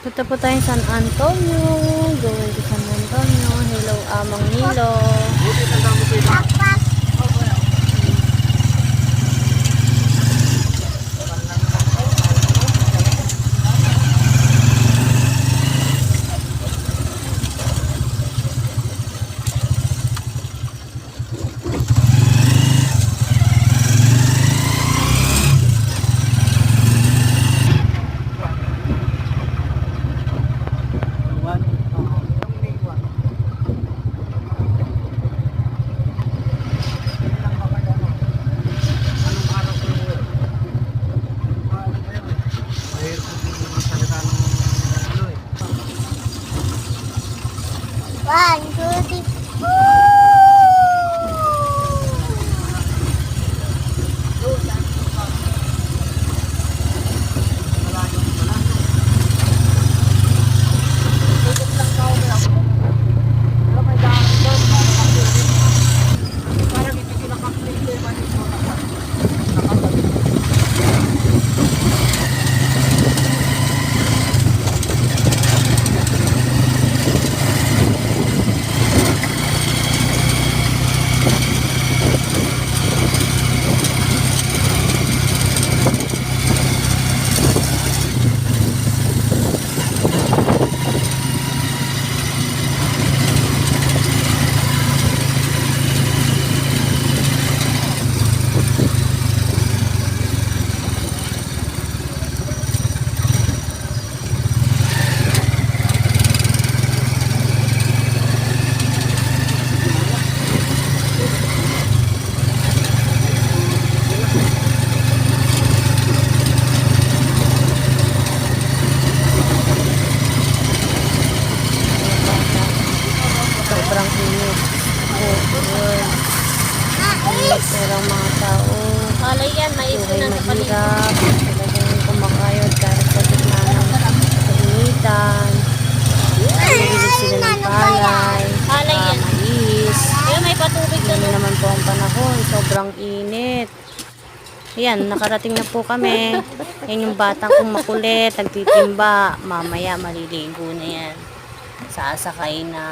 Punta po tayong San Antonio. Going to San Antonio. Hello, Amang Nilo. 爸你说的对 Yun. Pero ang mga tao, Alay yan, may ipon buhay na mahirap. Talagang kumakayod kahit sa gitna ng kainitan. Nahilig sila ng palay, Palay yan. mais. Kaya may patubig na Hindi naman po ang panahon. Sobrang init. Ayan, nakarating na po kami. Yan yung batang kong makulit, nagtitimba. Mamaya maliligo na yan. Sasakay na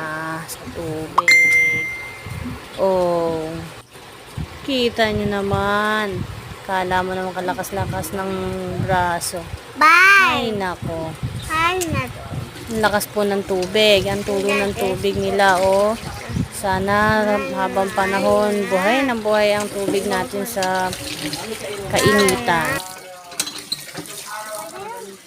sa tubig. Oh, kita nyo naman. Kala mo naman kalakas-lakas ng braso. Ay, Bye! nako. Bye na to. Ang lakas po ng tubig. Ang tulo ng tubig nila, oh. Sana habang panahon, buhay ng buhay ang tubig natin sa kainitan.